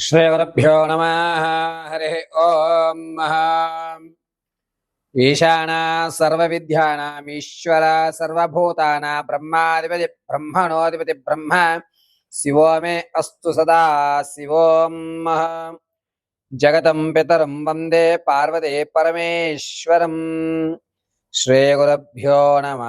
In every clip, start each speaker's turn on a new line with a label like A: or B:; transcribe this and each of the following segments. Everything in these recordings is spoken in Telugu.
A: శ్రీగురుభ్యో నమ హరి ఓం ఈశాన సర్వవిద్యానామీశ్వర సర్వభూతాన బ్రహ్మాధిపతి బ్రహ్మణోధిపతి బ్రహ్మ శివో మే అస్తు సదా శివోం జగతం పితరం వందే పార్వతే పరమేశ్వరం శ్రీగురుభ్యో నమ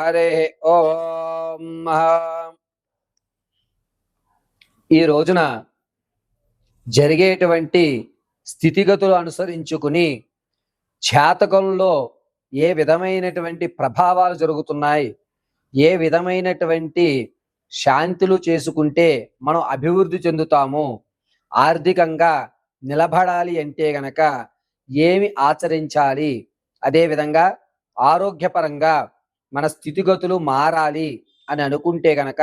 A: హరి ఓం ఈ రోజున జరిగేటువంటి స్థితిగతులు అనుసరించుకుని జాతకంలో ఏ విధమైనటువంటి ప్రభావాలు జరుగుతున్నాయి ఏ విధమైనటువంటి శాంతులు చేసుకుంటే మనం అభివృద్ధి చెందుతాము ఆర్థికంగా నిలబడాలి అంటే గనక ఏమి ఆచరించాలి అదేవిధంగా ఆరోగ్యపరంగా మన స్థితిగతులు మారాలి అని అనుకుంటే గనక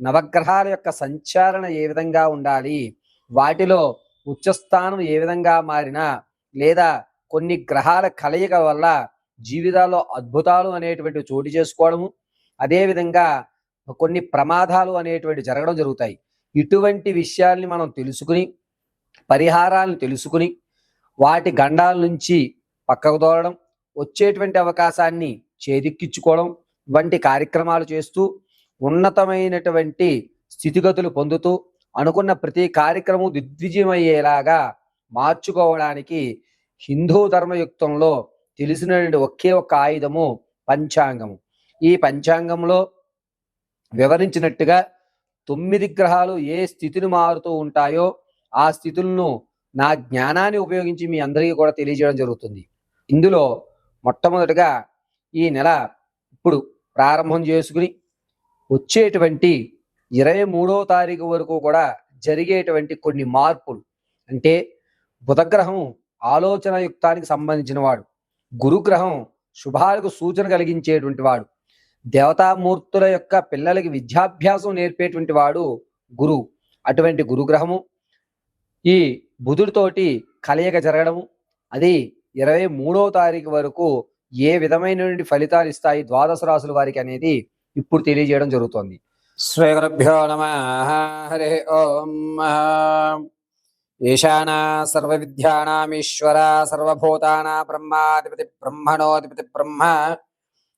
A: నవగ్రహాల యొక్క సంచారణ ఏ విధంగా ఉండాలి వాటిలో ఉచ్చస్థానం ఏ విధంగా మారినా లేదా కొన్ని గ్రహాల కలయిక వల్ల జీవితాల్లో అద్భుతాలు అనేటువంటి చోటు చేసుకోవడము అదేవిధంగా కొన్ని ప్రమాదాలు అనేటువంటి జరగడం జరుగుతాయి. ఇటువంటి విషయాల్ని మనం తెలుసుకుని పరిహారాలను తెలుసుకుని వాటి గండాల నుంచి పక్కకు దోరడం వచ్చేటువంటి అవకాశాన్ని చేదిక్కించుకోవడం వంటి కార్యక్రమాలు చేస్తూ ఉన్నతమైనటువంటి స్థితిగతులు పొందుతూ అనుకున్న ప్రతి కార్యక్రమం దిగ్విజయమయ్యేలాగా మార్చుకోవడానికి హిందూ ధర్మయుక్తంలో తెలిసినటువంటి ఒకే ఒక్క ఆయుధము పంచాంగము. ఈ పంచాంగంలో వివరించినట్టుగా తొమ్మిది గ్రహాలు ఏ స్థితిని మారుతూ ఉంటాయో ఆ స్థితులను నా జ్ఞానాన్ని ఉపయోగించి మీ అందరికీ కూడా తెలియజేయడం జరుగుతుంది. ఇందులో మొట్టమొదటిగా ఈ నెల ఇప్పుడు ప్రారంభం చేసుకుని వచ్చేటువంటి ఇరవై మూడో తారీఖు వరకు కూడా జరిగేటువంటి కొన్ని మార్పులు. అంటే బుధగ్రహం ఆలోచన యుక్తానికి సంబంధించిన వాడు. గురుగ్రహం శుభాలకు సూచన కలిగించేటువంటి వాడు. దేవతామూర్తుల యొక్క పిల్లలకి విద్యాభ్యాసం నేర్పేటువంటి వాడు గురువు. అటువంటి గురుగ్రహము ఈ బుధుడితోటి కలయిక జరగడము అది ఇరవై మూడో తారీఖు వరకు ఏ విధమైనటువంటి ఫలితాలు ఇస్తాయి ద్వాదశ రాసుల వారికి అనేది ఇప్పుడు తెలియజేయడం జరుగుతోంది. శ్రీగురుభ్యో నమ హరి ఓం ఈశాన సర్వ విద్యానామీశ్వర సర్వభూతానా బ్రహ్మాధిపతి బ్రహ్మణోధిపతి బ్రహ్మ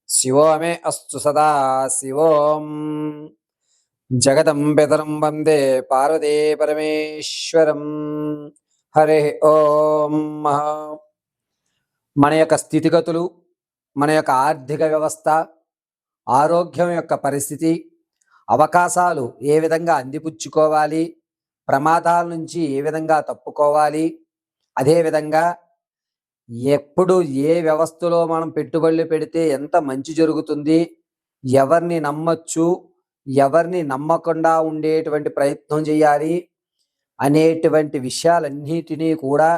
A: శివో మే అస్సు సదా శివోం జగతం పితరం వందే పార్వతీ పరమేశ్వరం హరి ఓం మన యొక్క స్థితిగతులు మన యొక్క ఆర్థిక వ్యవస్థ ఆరోగ్యం యొక్క పరిస్థితి అవకాశాలు ఏ విధంగా అందిపుచ్చుకోవాలి ప్రమాదాల నుంచి ఏ విధంగా తప్పుకోవాలి అదేవిధంగా ఎప్పుడు ఏ వ్యవస్థలో మనం పెట్టుబడులు పెడితే ఎంత మంచి జరుగుతుంది ఎవరిని నమ్మచ్చు ఎవరిని నమ్మకుండా ఉండేటువంటి ప్రయత్నం చేయాలి అనేటువంటి విషయాలన్నిటినీ కూడా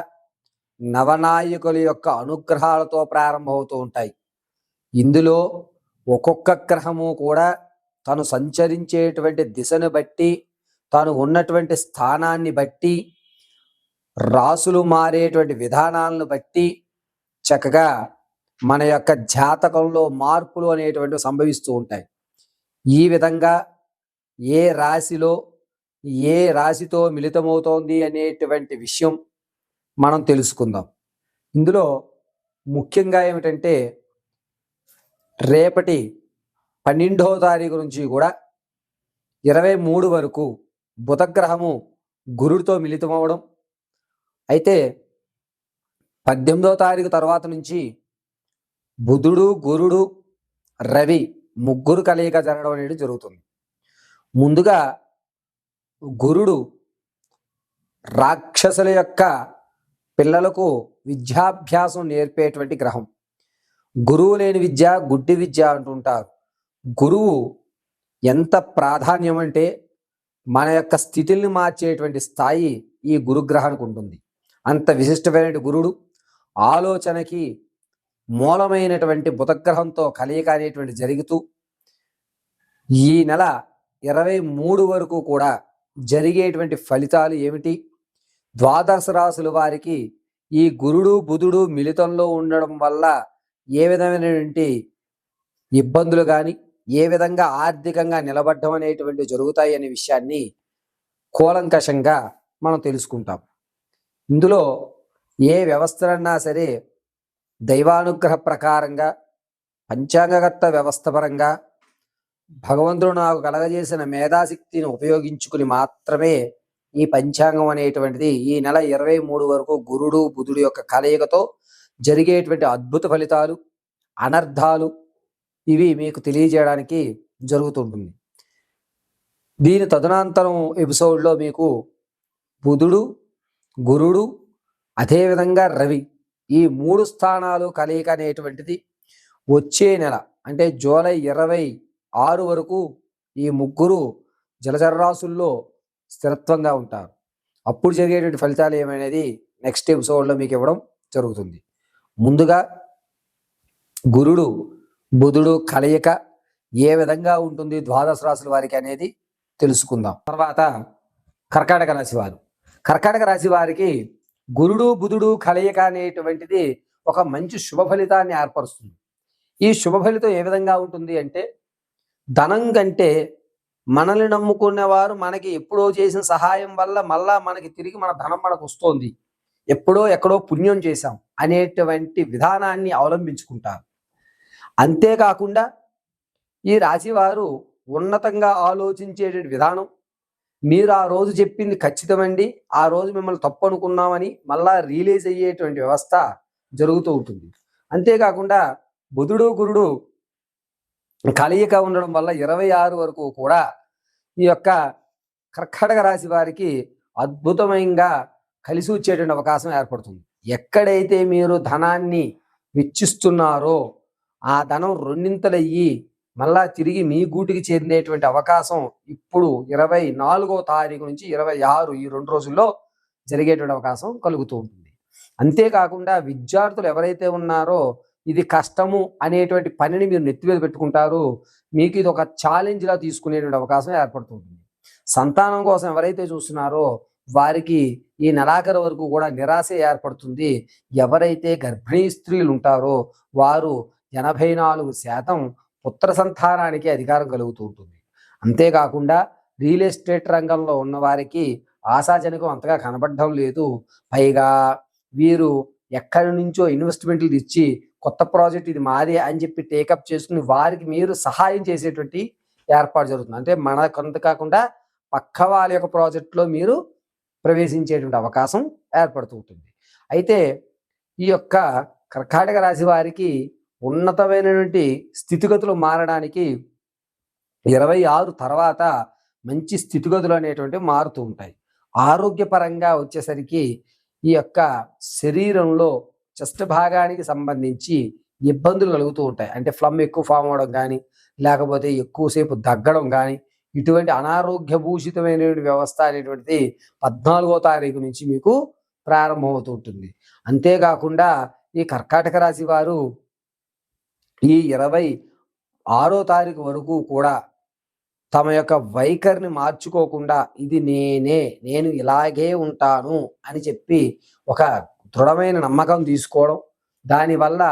A: నవనాయకుల యొక్క అనుగ్రహాలతో ప్రారంభమవుతూ ఉంటాయి. ఇందులో ఒక్కొక్క గ్రహము కూడా తను సంచరించేటువంటి దిశను బట్టి తాను ఉన్నటువంటి స్థానాన్ని బట్టి రాసులు మారేటువంటి విధానాలను బట్టి చక్కగా మన యొక్క జాతకంలో మార్పులు అనేటువంటివి సంభవిస్తూ ఉంటాయి. ఈ విధంగా ఏ రాశిలో ఏ రాశితో మిళితమవుతోంది అనేటువంటి విషయం మనం తెలుసుకుందాం. ఇందులో ముఖ్యంగా ఏమిటంటే రేపటి పన్నెండవ తారీఖు నుంచి కూడా ఇరవై మూడు వరకు బుధగ్రహము గురుడితో మిళితమవడం. అయితే పద్దెనిమిదవ తారీఖు తర్వాత నుంచి బుధుడు గురుడు రవి ముగ్గురు కలయిక జరగడం అనేది జరుగుతుంది. ముందుగా గురుడు రాక్షసుల యొక్క పిల్లలకు విద్యాభ్యాసం నేర్పేటువంటి గ్రహం. గురువు లేని విద్య గుడ్డి విద్య అంటుంటారు. గురువు ఎంత ప్రాధాన్యం అంటే మన యొక్క స్థితిని మార్చేటువంటి స్థాయి ఈ గురుగ్రహానికి ఉంటుంది. అంత విశిష్టమైన గురుడు ఆలోచనకి మూలమైనటువంటి బుధగ్రహంతో కలయిక అనేటువంటి జరుగుతూ ఈ నెల ఇరవై మూడు వరకు కూడా జరిగేటువంటి ఫలితాలు ఏమిటి? ద్వాదశ రాసుల వారికి ఈ గురుడు బుధుడు మిళితంలో ఉండడం వల్ల ఏ విధమైనటువంటి ఇబ్బందులు కానీ ఏ విధంగా ఆర్థికంగా నిలబడడం అనేటువంటి జరుగుతాయి అనే విషయాన్ని కూలంకషంగా మనం తెలుసుకుంటాం. ఇందులో ఏ వ్యవస్థలన్నా సరే దైవానుగ్రహ ప్రకారంగా పంచాంగకర్త వ్యవస్థ పరంగా భగవంతుడు నాకు కలగజేసిన మేధాశక్తిని ఉపయోగించుకుని మాత్రమే ఈ పంచాంగం అనేటువంటిది ఈ నెల ఇరవై మూడు వరకు గురుడు బుధుడు యొక్క కలయికతో జరిగేటువంటి అద్భుత ఫలితాలు అనర్థాలు ఇవి మీకు తెలియజేయడానికి జరుగుతుంటుంది. దీని తదనంతరం ఎపిసోడ్లో మీకు బుధుడు గురుడు అదేవిధంగా రవి ఈ మూడు స్థానాలు కలయిక అనేటువంటిది వచ్చే నెల అంటే జూలై ఇరవై ఆరు వరకు ఈ ముగ్గురు జలచరరాశుల్లో స్థిరత్వంగా ఉంటారు. అప్పుడు జరిగేటువంటి ఫలితాలు ఏమనేది నెక్స్ట్ ఎపిసోడ్లో మీకు ఇవ్వడం జరుగుతుంది. ముందుగా గురుడు బుధుడు కలయిక ఏ విధంగా ఉంటుంది ద్వాదశ రాశుల వారికి అనేది తెలుసుకుందాం. తర్వాత కర్కాటక రాశి వారు. కర్కాటక రాశి వారికి గురుడు బుధుడు కలయిక అనేటువంటిది ఒక మంచి శుభ ఫలితాన్ని ఏర్పరుస్తుంది. ఈ శుభ ఫలితం ఏ విధంగా ఉంటుంది అంటే ధనం కంటే మనల్ని నమ్ముకునేవారు మనకి ఎప్పుడో చేసిన సహాయం వల్ల మళ్ళా మనకి తిరిగి మన ధనం మనకు వస్తోంది. ఎప్పుడో ఎక్కడో పుణ్యం చేశాం అనేటువంటి విధానాన్ని అవలంబించుకుంటారు. అంతేకాకుండా ఈ రాశివారు ఉన్నతంగా ఆలోచించే విధానం. మీరు ఆ రోజు చెప్పింది ఖచ్చితమండి. ఆ రోజు మిమ్మల్ని తప్పు అనుకున్నామని మళ్ళా రియలైజ్ అయ్యేటువంటి వ్యవస్థ జరుగుతూ ఉంటుంది. అంతేకాకుండా బుధుడు గురుడు కలయిక ఉండడం వల్ల ఇరవై ఆరు వరకు కూడా ఈ యొక్క కర్కటక రాశి వారికి అద్భుతమైనగా కలిసి వచ్చేటువంటి అవకాశం ఏర్పడుతుంది. ఎక్కడైతే మీరు ధనాన్ని వెచ్చిస్తున్నారో ఆ ధనం రెండింతలయ్యి మళ్ళా తిరిగి మీ గూటికి చేరినటువంటి అవకాశం ఇప్పుడు ఇరవై నాలుగో తారీఖు నుంచి ఇరవై ఆరు ఈ రెండు రోజుల్లో జరిగేటువంటి అవకాశం కలుగుతూ ఉంటుంది. అంతేకాకుండా విద్యార్థులు ఎవరైతే ఉన్నారో ఇది కష్టము అనేటువంటి పనిని మీరు నెత్తి మీద పెట్టుకుంటారు. మీకు ఇది ఒక ఛాలెంజ్లా తీసుకునేటువంటి అవకాశం ఏర్పడుతుంది సంతానం కోసం ఎవరైతే చూస్తున్నారో వారికి ఈ నెలాఖరు వరకు కూడా నిరాశ ఏర్పడుతుంది. ఎవరైతే గర్భిణీ స్త్రీలు ఉంటారో వారు ఎనభై నాలుగు శాతం పుత్ర సంతానానికి అధికారం కలుగుతూ ఉంటుంది. అంతేకాకుండా రియల్ ఎస్టేట్ రంగంలో ఉన్న వారికి ఆశాజనకం అంతగా కనబడడం లేదు. పైగా వీరు ఎక్కడి నుంచో ఇన్వెస్ట్మెంట్లు ఇచ్చి కొత్త ప్రాజెక్ట్ ఇది మాదే అని చెప్పి టేకప్ చేసుకుని వారికి మీరు సహాయం చేసేటువంటి ఏర్పాటు జరుగుతుంది. అంటే మన కొంత కాకుండా పక్క వాళ్ళ యొక్క ప్రాజెక్టులో మీరు ప్రవేశించేటువంటి అవకాశం ఏర్పడుతూ ఉంటుంది. అయితే ఈ యొక్క కర్కాటక రాశి వారికి ఉన్నతమైనటువంటి స్థితిగతులు మారడానికి ఇరవై ఆరు తర్వాత మంచి స్థితిగతులు అనేటువంటివి మారుతూ ఉంటాయి. ఆరోగ్యపరంగా వచ్చేసరికి ఈ యొక్క శరీరంలో చెస్ట్ భాగానికి సంబంధించి ఇబ్బందులు కలుగుతూ ఉంటాయి. అంటే ఫ్లమ్ ఎక్కువ ఫామ్ అవడం కానీ లేకపోతే ఎక్కువసేపు దగ్గడం కానీ ఇటువంటి అనారోగ్యభూషితమైనటువంటి వ్యవస్థ అనేటువంటిది పద్నాలుగో తారీఖు నుంచి మీకు ప్రారంభమవుతూ ఉంటుంది. అంతేకాకుండా ఈ కర్కాటక రాశి వారు ఈ ఇరవై ఆరో తారీఖు వరకు కూడా తమ యొక్క వైఖరిని మార్చుకోకుండా ఇది నేనే నేను ఇలాగే ఉంటాను అని చెప్పి ఒక దృఢమైన నమ్మకం తీసుకోవడం దానివల్ల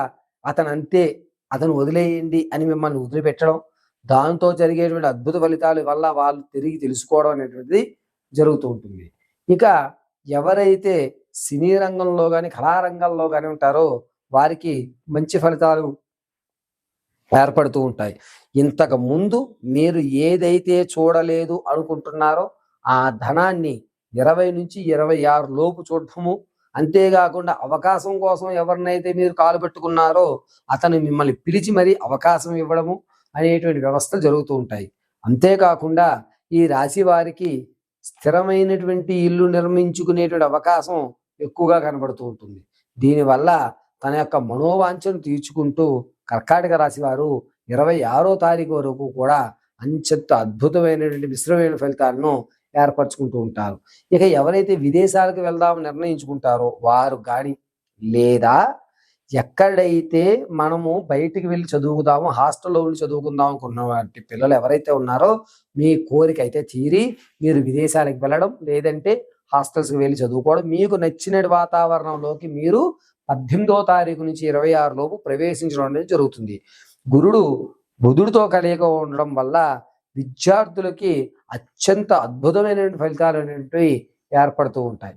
A: అతను అంతే అతను వదిలేయండి అని మిమ్మల్ని వదిలిపెట్టడం దాంతో జరిగేటువంటి అద్భుత ఫలితాల వల్ల వాళ్ళు తిరిగి తెలుసుకోవడం అనేటువంటిది జరుగుతూ ఉంటుంది. ఇక ఎవరైతే సినీ రంగంలో కానీ కళారంగంలో కానీ ఉంటారో వారికి మంచి ఫలితాలు ఏర్పడుతూ ఉంటాయి. ఇంతకు ముందు మీరు ఏదైతే చూడలేదు అనుకుంటున్నారో ఆ ధనాన్ని ఇరవై నుంచి ఇరవై ఆరు లోపు చూడటము అంతేకాకుండా అవకాశం కోసం ఎవరినైతే మీరు కాలు పెట్టుకున్నారో అతను మిమ్మల్ని పిలిచి మరీ అవకాశం ఇవ్వడము అనేటువంటి వ్యవస్థలు జరుగుతూ ఉంటాయి. అంతేకాకుండా ఈ రాశి వారికి స్థిరమైనటువంటి ఇల్లు నిర్మించుకునేటువంటి అవకాశం ఎక్కువగా కనబడుతూ ఉంటుంది. దీనివల్ల తన యొక్క మనోవాంఛను తీర్చుకుంటూ కర్కాటక రాశి వారు ఇరవై ఆరో తారీఖు వరకు కూడా అంచెంత అద్భుతమైనటువంటి మిశ్రమైన ఫలితాలను ఏర్పరచుకుంటూ ఉంటారు. ఇక ఎవరైతే విదేశాలకు వెళ్దామని నిర్ణయించుకుంటారో వారు కానీ లేదా ఎక్కడైతే మనము బయటికి వెళ్ళి చదువుకుదాము హాస్టల్లో ఉండి చదువుకుందాం అనుకున్న వాటి పిల్లలు ఎవరైతే ఉన్నారో మీ కోరిక అయితే తీరి మీరు విదేశాలకు వెళ్ళడం లేదంటే హాస్టల్స్కి వెళ్ళి చదువుకోవడం మీకు నచ్చిన వాతావరణంలోకి మీరు పద్దెనిమిదో తారీఖు నుంచి ఇరవై ఆరు లోపు ప్రవేశించడం అనేది జరుగుతుంది. గురుడు బుధుడితో కలియక ఉండడం వల్ల విద్యార్థులకి అత్యంత అద్భుతమైనటువంటి ఫలితాలు అనేవి ఏర్పడుతూ ఉంటాయి.